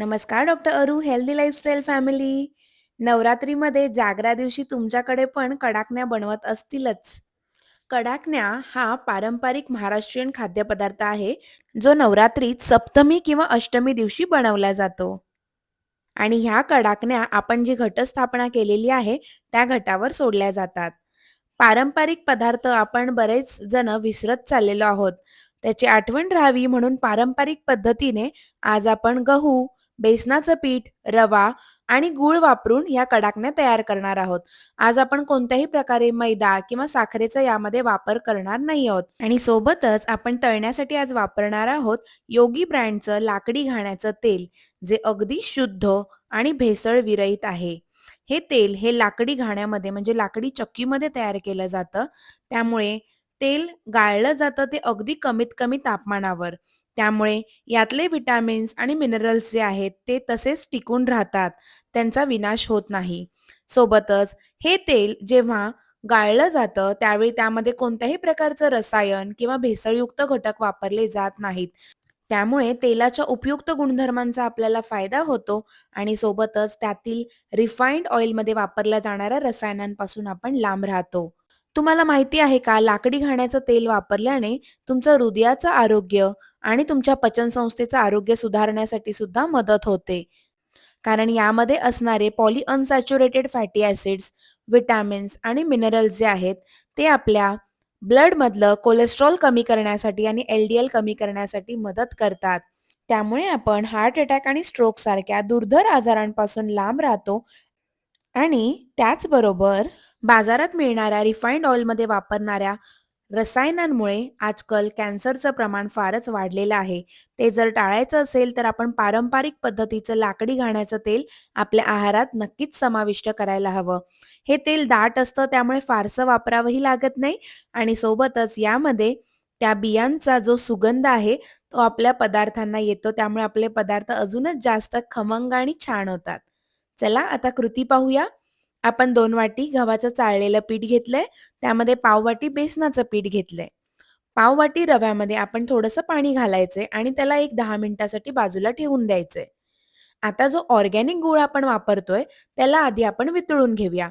नमस्कार डॉक्टर अरू healthy lifestyle family. नवरात्रीमध्ये जागरा दिवशी तुमच्याकडे पण कडाकण्या बनवत असतीलच. कडाकण्या हा पारंपरिक महाराष्ट्रीयन खाद्यपदार्थ आहे जो नवरात्रीत सप्तमी किंवा अष्टमी दिवशी बनवला जातो. आणि ह्या कडाकण्या आपण जी घटस्थापना केलेली आहे त्या घटावर सोडल्या जातात. पारंपरिक पदार्थ आपण बरेच जण विसरत चाललेलो आहोत. त्याची आठवण राहावी म्हणून पारंपरिक पद्धतीने आज आपण गहू बेसनाचं पीठ रवा आणि गूळ वापरून या कडाकण्या तयार करणार आहोत. आज आपण कोणत्याही प्रकारे मैदा किंवा साखरेचा यामध्ये वापर करणार नाही आहोत. आणि सोबतच आपण तळण्यासाठी आज वापरणार आहोत योगी ब्रँडचं लाकडी घाण्याचं तेल जे अगदी शुद्ध आणि भेसळ विरहित आहे. हे तेल हे लाकडी घाण्यामध्ये म्हणजे लाकडी चक्कीमध्ये तयार केलं जातं. त्यामुळे तेल गाळलं जातं ते अगदी कमीत कमी तापमानावर. त्यामुळे यातले व्हिटॅमिन्स आणि मिनरल्स जे आहेत ते तसेच टिकून राहतात. त्यांचा विनाश होत नाही. सोबतच हे तेल जेव्हा गाळलं जातं त्यावेळी त्यामध्ये कोणत्याही प्रकारचं रसायन किंवा भेसळयुक्त घटक वापरले जात नाहीत. त्यामुळे तेलाच्या उपयुक्त गुणधर्मांचा आपल्याला फायदा होतो आणि सोबतच त्यातील रिफाईंड ऑइलमध्ये वापरल्या जाणाऱ्या रसायनांपासून आपण लांब राहतो. तुम्हाला माहिती आहे का लाकडी घाण्याचं तेल वापरल्याने तुमचं हृदयाचं आरोग्य आणि तुमच्या पचनसंस्थेचं आरोग्य सुधारण्यासाठी सुद्धा मदत होते. कारण यामध्ये असणारे poly unsaturated fatty acids vitamins आणि मिनरल्स जे आहेत ते आपल्या ब्लडमधलं कोलेस्ट्रॉल कमी करण्यासाठी आणि एल डी एल कमी करण्यासाठी मदत करतात. त्यामुळे आपण हार्ट अटॅक आणि स्ट्रोक सारख्या दुर्धर आजारांपासून लांब राहतो आणि त्याचबरोबर बाजारात मिळणाऱ्या रिफाईंड ऑइलमध्ये वापरणाऱ्या रसायनांमुळे आजकाल कॅन्सरचं प्रमाण फारच वाढलेलं आहे. ते जर टाळायचं असेल तर आपण पारंपरिक पद्धतीचं लाकडी घाण्याचं तेल आपल्या आहारात नक्कीच समाविष्ट करायला हवं. हे तेल दाट असतं त्यामुळे फारसं वापरावंही लागत नाही आणि सोबतच यामध्ये त्या बियांचा जो सुगंध आहे तो आपल्या पदार्थांना येतो त्यामुळे आपले पदार्थ अजूनच जास्त खमंग आणि छान होतात. चला आता कृती पाहूया. आपण दोन वाटी गव्हाचं चाळलेलं पीठ घेतलंय. त्यामध्ये पाववाटी बेसनाचं पीठ घेतलंय. पाववाटी रव्यामध्ये आपण थोडंसं पाणी घालायचंय आणि त्याला एक दहा मिनिटासाठी बाजूला ठेवून द्यायचंय. आता जो ऑर्गॅनिक गूळ आपण वापरतोय त्याला आधी आपण वितळून घेऊया.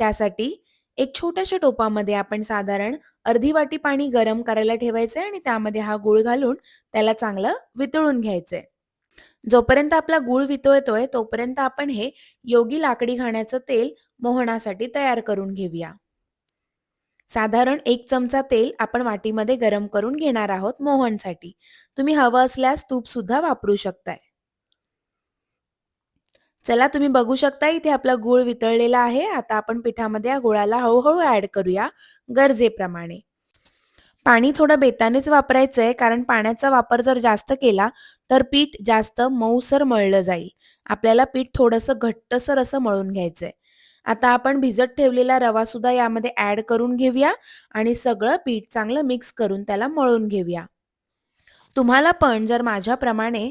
त्यासाठी एक छोट्याशा टोपामध्ये आपण साधारण अर्धी वाटी पाणी गरम करायला ठेवायचंय आणि त्यामध्ये हा गूळ घालून त्याला चांगलं वितळून घ्यायचंय. जोपर्यंत आपला गूळ वितळतोय तोपर्यंत आपण हे योगी लाकडी घाण्याचं तेल मोहनासाठी तयार करून घेऊया. साधारण एक चमचा तेल आपण वाटीमध्ये गरम करून घेणार आहोत मोहनसाठी. तुम्ही हवं असल्यास तूप सुद्धा वापरू शकताय. चला तुम्ही बघू शकता इथे आपला गूळ वितळलेला आहे. आता आपण पिठामध्ये या गुळाला हळूहळू ऍड करूया गरजेप्रमाणे. पाणी थोडं बेतानेच वापरायचं आहे कारण पाण्याचा वापर जर जास्त केला तर पीठ जास्त मऊसर मळलं जाईल. आपल्याला पीठ थोडंसं घट्टसर असं मळून घ्यायचंय. आता आपण भिजत ठेवलेला रवा सुद्धा यामध्ये ऍड करून घेऊया आणि सगळं पीठ चांगलं मिक्स करून त्याला मळून घेऊया. तुम्हाला पण जर माझ्याप्रमाणे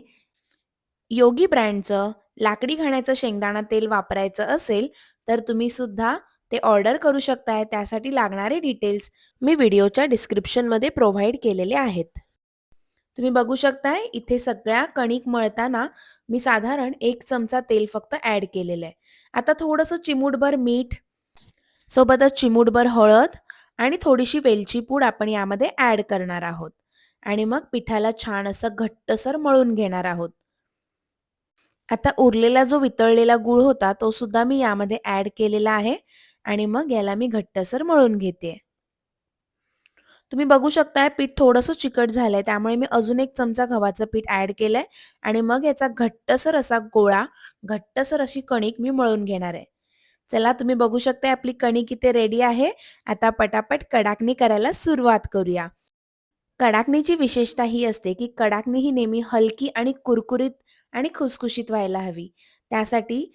योगी ब्रँडचं लाकडी घाण्याचं शेंगदाणा तेल वापरायचं असेल तर तुम्ही सुद्धा ते ऑर्डर करू शकताय त्यासाठी लागणारे डिटेल्स मी व्हिडिओच्या डिस्क्रिप्शनमध्ये प्रोव्हाइड केलेले आहेत. तुम्ही बघू शकताय इथे सगळ्या कणिक मळताना मी साधारण एक चमचा तेल फक्त ऍड केलेलं आहे. आता थोडंसं चिमूटभर मीठ सोबतच चिमूटभर हळद आणि थोडीशी वेलची पूड आपण यामध्ये ऍड करणार आहोत. आणि मग पिठाला छान असं घट्टसर मळून घेणार आहोत. आता उरलेला जो वितळलेला गूळ होता तो सुद्धा मी यामध्ये ऍड केलेला आहे. आणि मग याला मी घट्टसर मळून घेते. तुम्ही बघू शकताय पीठ थोडंसं चिकट झालंय त्यामुळे मी अजून एक चमचा गव्हाचं पीठ ऍड केलंय आणि मग याचा घट्टसर असा गोळा घट्टसर अशी कणिक मी मळून घेणार आहे. चला तुम्ही बघू शकताय आपली कणिक इथे रेडी आहे. आता पटापट कडाकणी करायला सुरुवात करूया. कडाकणीची विशेषता ही असते की कडाकणी ही नेहमी हलकी आणि कुरकुरीत आणि खुसखुशीत व्हायला हवी. त्यासाठी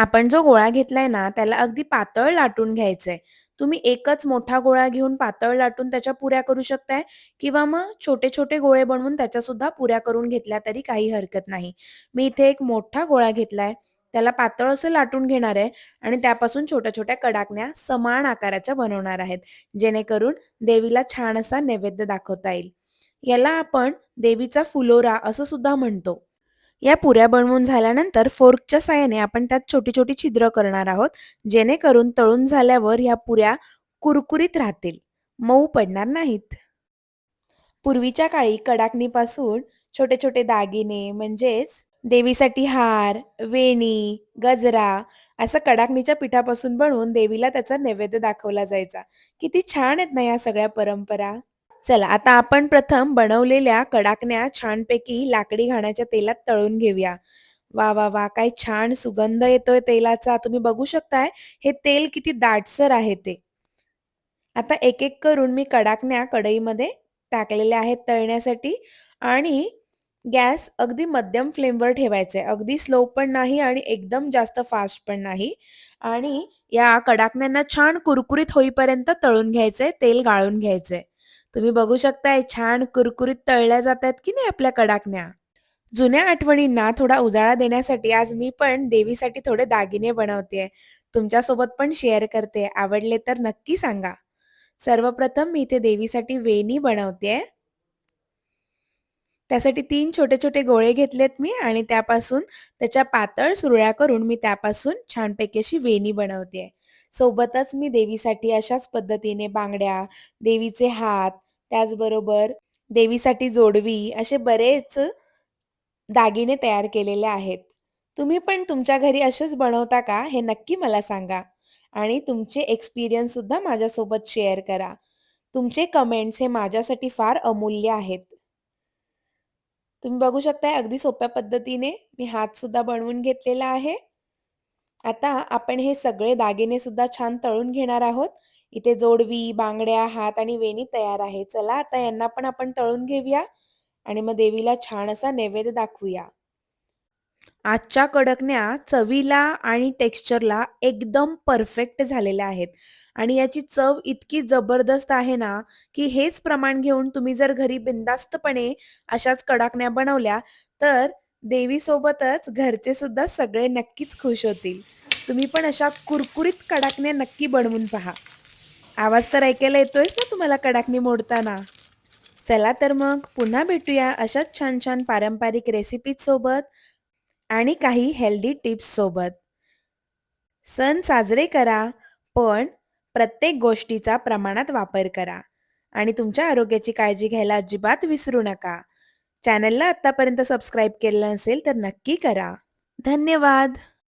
आपण जो गोळा घेतलाय ना त्याला अगदी पातळ लाटून घ्यायचंय. तुम्ही एकच मोठा गोळा घेऊन पातळ लाटून त्याच्या पुऱ्या करू शकताय किंवा मग छोटे छोटे गोळे बनवून त्याच्या सुद्धा पुऱ्या करून घेतल्या तरी काही हरकत नाही. मी इथे एक मोठा गोळा घेतलाय त्याला पातळ असं लाटून घेणार आहे आणि त्यापासून छोट्या छोट्या कडाकण्या समान आकाराच्या बनवणार आहेत जेणेकरून देवीला छान असा नैवेद्य दाखवता येईल. याला आपण देवीचा फुलोरा असं सुद्धा म्हणतो. या पुऱ्या बनवून झाल्यानंतर फोर्कच्या साहाय्याने आपण त्यात छोटी छोटी छिद्र करणार आहोत जेणेकरून तळून झाल्यावर ह्या पुऱ्या कुरकुरीत राहतील. मऊ पडणार नाहीत. पूर्वीच्या काळी कडाकणीपासून छोटे छोटे दागिने म्हणजेच देवीसाठी हार वेणी गजरा असं कडाकणीच्या पिठापासून बनवून देवीला त्याचा नैवेद्य दाखवला जायचा. किती छान आहेत ना या सगळ्या परंपरा? चला आता आपण प्रथम बनवलेल्या कडाकण्या छानपैकी लाकडी घाण्याच्या तेलात तळून घेऊया. वा वा वा काय छान सुगंध येतोय तेलाचा. तुम्ही बघू शकताय हे तेल किती दाटसर आहे ते. आता एक एक करून मी कडाकण्या कढईमध्ये टाकलेल्या आहेत तळण्यासाठी आणि गॅस अगदी मध्यम फ्लेमवर ठेवायचा आहे अगदी स्लो पण नाही आणि एकदम जास्त फास्ट पण नाही. आणि या कडाकण्यांना छान कुरकुरीत होईपर्यंत तळून घ्यायचंय तेल गाळून घ्यायचंय. तुम्ही बघू शकताय छान कुरकुरीत तळल्या जातात की नाही आपल्या कडाकण्या? जुन्या आठवणींना थोडा उजाळा देण्यासाठी आज मी पण देवीसाठी थोडे दागिने बनवते तुमच्यासोबत पण शेअर करते आवडले तर नक्की सांगा. सर्वप्रथम मी इथे देवीसाठी वेणी बनवते त्यासाठी तीन छोटे छोटे गोळे घेतलेत मी आणि त्यापासून त्याच्या पातळ सुरळ्या करून मी त्यापासून छानपैकी अशी वेणी बनवते सोबतच मी देवीसाठी अशाच पद्धतीने बांगड्या देवीचे हात त्याचबरोबर देवीसाठी जोडवी असे बरेच दागिने तयार केलेले आहेत. तुम्ही पण तुमच्या घरी असेच बनवता का हे नक्की मला सांगा आणि तुमचे एक्सपिरियन्स सुद्धा माझ्यासोबत शेअर करा. तुमचे कमेंट्स हे माझ्यासाठी फार अमूल्य आहेत. तुम्ही बघू शकताय अगदी सोप्या पद्धतीने मी हात सुद्धा बनवून घेतलेला आहे. आता आपण हे सगळे दागिने सुद्धा छान तळून घेणार आहोत. इथे जोडवी बांगड्या हात आणि वेणी तयार आहे. चला आता यांना पण आपण तळून घेऊया आणि मग देवीला छान असा नैवेद्य दाखवूया. आजच्या कडकण्या चवीला आणि टेक्स्चरला एकदम परफेक्ट झालेल्या आहेत. आणि याची चव इतकी जबरदस्त आहे ना की हेच प्रमाण घेऊन तुम्ही जर घरी बिंदास्तपणे अशाच कडाकण्या बनवल्या तर देवीसोबतच घरचे सुद्धा सगळे नक्कीच खुश होतील. तुम्ही पण अशा कुरकुरीत कडाकण्या नक्की बनवून पहा. आवाज तर ऐकायला येतोयच ना तुम्हाला कडाकणी मोडताना. चला तर मग पुन्हा भेटूया अशाच छान छान पारंपरिक रेसिपीज सोबत. आणि काही हेल्दी टिप्ससोबत सण साजरे करा पण प्रत्येक गोष्टीचा प्रमाणात वापर करा. आणि तुमच्या आरोग्याची काळजी घ्यायला अजिबात विसरू नका. चॅनलला आत्तापर्यंत सबस्क्राईब केलं नसेल तर नक्की करा. धन्यवाद!